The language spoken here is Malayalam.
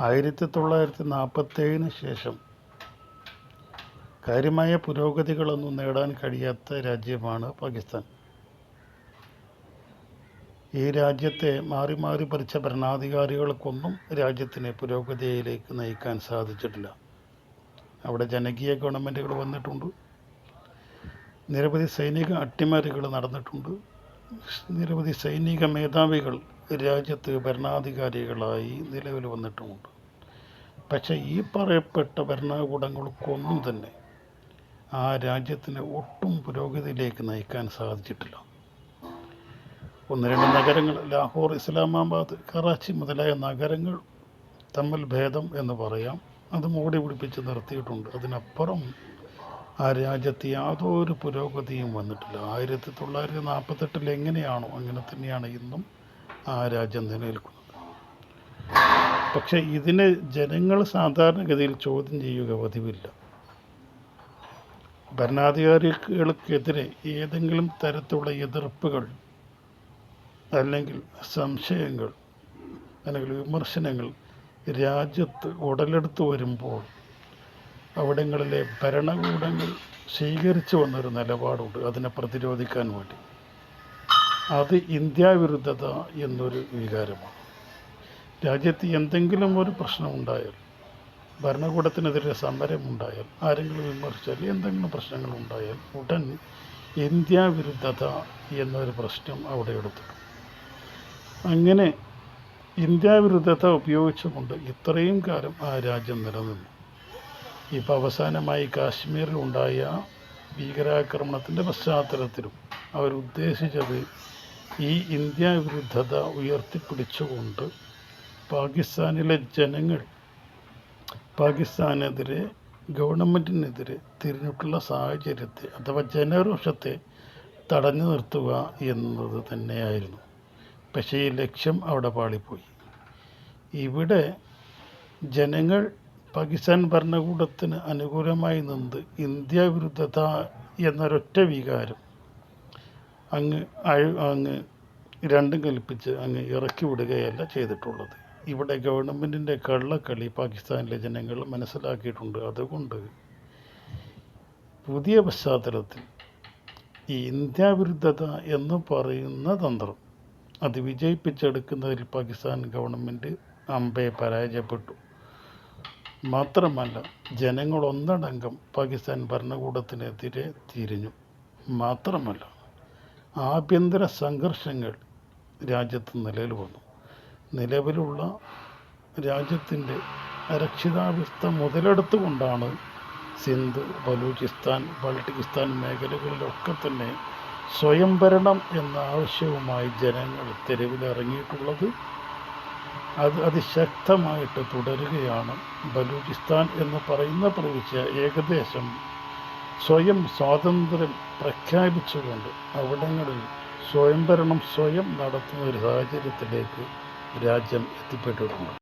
ആയിരത്തി തൊള്ളായിരത്തി നാൽപ്പത്തേഴിന് ശേഷം കാര്യമായ പുരോഗതികളൊന്നും നേടാൻ കഴിയാത്ത രാജ്യമാണ് പാകിസ്ഥാൻ. ഈ രാജ്യത്തെ മാറി മാറി ഭരിച്ച ഭരണാധികാരികൾക്കൊന്നും രാജ്യത്തിനെ പുരോഗതിയിലേക്ക് നയിക്കാൻ സാധിച്ചിട്ടില്ല. അവിടെ ജനകീയ ഗവൺമെന്റുകൾ വന്നിട്ടുണ്ട്. നിരവധി സൈനിക അട്ടിമറികൾ നടന്നിട്ടുണ്ട്. നിരവധി സൈനിക മേധാവികൾ രാജ്യത്ത് ഭരണാധികാരികളായി നിലവിൽ വന്നിട്ടുമുണ്ട്. പക്ഷേ ഈ പറയപ്പെട്ട ഭരണകൂടങ്ങൾക്കൊന്നും തന്നെ ആ രാജ്യത്തിന് ഒട്ടും പുരോഗതിയിലേക്ക് നയിക്കാൻ സാധിച്ചിട്ടില്ല. ഒന്ന് രണ്ട് നഗരങ്ങൾ ലാഹോർ ഇസ്ലാമാബാദ് കറാച്ചി മുതലായ നഗരങ്ങൾ തമ്മിൽ ഭേദം എന്ന് പറയാം. അത് മൂടി പിടിപ്പിച്ച് നിർത്തിയിട്ടുണ്ട്. അതിനപ്പുറം ആ രാജ്യത്ത് യാതൊരു പുരോഗതിയും വന്നിട്ടില്ല. ആയിരത്തി തൊള്ളായിരത്തി നാൽപ്പത്തെട്ടിൽ എങ്ങനെയാണോ അങ്ങനെ തന്നെയാണ് ഇന്നും ആ രാജ്യം നിലനിൽക്കുന്നത് പക്ഷേ ഇതിനെ ജനങ്ങൾ സാധാരണഗതിയിൽ ചോദ്യം ചെയ്യുക പതിവില്ല. ഭരണാധികാരികൾക്കെതിരെ ഏതെങ്കിലും തരത്തിലുള്ള എതിർപ്പുകൾ അല്ലെങ്കിൽ സംശയങ്ങൾ അല്ലെങ്കിൽ വിമർശനങ്ങൾ രാജ്യത്ത് ഉടലെടുത്തു വരുമ്പോൾ അവിടങ്ങളിലെ ഭരണകൂടങ്ങൾ സ്വീകരിച്ചു വന്നൊരു നിലപാടുണ്ട്. അതിനെ പ്രതിരോധിക്കാൻ വേണ്ടി. അത് ഇന്ത്യ വിരുദ്ധത എന്നൊരു വികാരമാണ്. രാജ്യത്ത് എന്തെങ്കിലും ഒരു പ്രശ്നമുണ്ടായാൽ ഭരണകൂടത്തിനെതിരെ സമരമുണ്ടായാൽ ആരെങ്കിലും വിമർശിച്ചാൽ എന്തെങ്കിലും പ്രശ്നങ്ങൾ ഉണ്ടായാൽ ഉടൻ ഇന്ത്യ വിരുദ്ധത എന്നൊരു പ്രശ്നം അവിടെ എടുത്തു അങ്ങനെ ഇന്ത്യ വിരുദ്ധത ഉപയോഗിച്ചുകൊണ്ട് ഇത്രയും കാലം ആ രാജ്യം നിലനിന്നു. ഇപ്പോൾ അവസാനമായി കാശ്മീരിലുണ്ടായ ഭീകരാക്രമണത്തിന്റെ പശ്ചാത്തലത്തിലും അവരുദ്ദേശിച്ചത് ഈ ഇന്ത്യ വിരുദ്ധത ഉയർത്തിപ്പിടിച്ചുകൊണ്ട് പാകിസ്ഥാനിലെ ജനങ്ങൾ പാകിസ്ഥാനെതിരെ ഗവൺമെന്റിനെതിരെ തിരിഞ്ഞിട്ടുള്ള സാഹചര്യത്തെ അഥവാ ജനരോഷത്തെ തടഞ്ഞു നിർത്തുക എന്നത് തന്നെയായിരുന്നു. പക്ഷേ ഈ ലക്ഷ്യം അവിടെ പാളിപ്പോയി. ഇവിടെ ജനങ്ങൾ പാകിസ്ഥാൻ ഭരണകൂടത്തിന് അനുകൂലമായി നിന്ന് ഇന്ത്യ വിരുദ്ധത എന്നൊരൊറ്റ വികാരം അങ്ങ് അങ്ങ് രണ്ടും കൽപ്പിച്ച് അങ്ങ് ഇറക്കി വിടുകയല്ല ചെയ്തിട്ടുള്ളത്. ഇവിടെ ഗവൺമെന്റിന്റെ കള്ളക്കളി പാകിസ്ഥാനിലെ ജനങ്ങൾ മനസ്സിലാക്കിയിട്ടുണ്ട്. അതുകൊണ്ട് പുതിയ പശ്ചാത്തലത്തിൽ ഈ ഇന്ത്യാവിരുദ്ധത എന്ന് പറയുന്ന തന്ത്രം അത് വിജയിപ്പിച്ചെടുക്കുന്നതിൽ പാകിസ്ഥാൻ ഗവൺമെന്റ് അമ്പെ പരാജയപ്പെട്ടു. മാത്രമല്ല ജനങ്ങൾ ഒന്നടങ്കം പാകിസ്ഥാൻ ഭരണകൂടത്തിനെതിരെ തിരിഞ്ഞു. മാത്രമല്ല ആഭ്യന്തര സംഘർഷങ്ങൾ രാജ്യത്ത് നിലവിൽ വന്നു. നിലവിലുള്ള രാജ്യത്തിന്റെ അരക്ഷിതാവസ്ഥ മുതലെടുത്തുകൊണ്ടാണ് സിന്ധ് ബലൂചിസ്ഥാൻ ബൾട്ടിക്കിസ്ഥാൻ മേഖലകളിലൊക്കെ തന്നെ സ്വയംഭരണം എന്ന ആവശ്യവുമായി ജനങ്ങൾ തെരുവിലിറങ്ങിയിട്ടുള്ളത്. അത് അതിശക്തമായിട്ട് തുടരുകയാണ്. ബലൂചിസ്ഥാൻ എന്ന് പറയുന്ന പ്രവിശ്യ ഏകദേശം സ്വയം സ്വാതന്ത്ര്യം പ്രഖ്യാപിച്ചുകൊണ്ട് അവിടങ്ങളിൽ സ്വയംഭരണം സ്വയം നടത്തുന്ന ഒരു സാഹചര്യത്തിലേക്ക് രാജ്യം എത്തിപ്പെട്ടിട്ടുണ്ട്.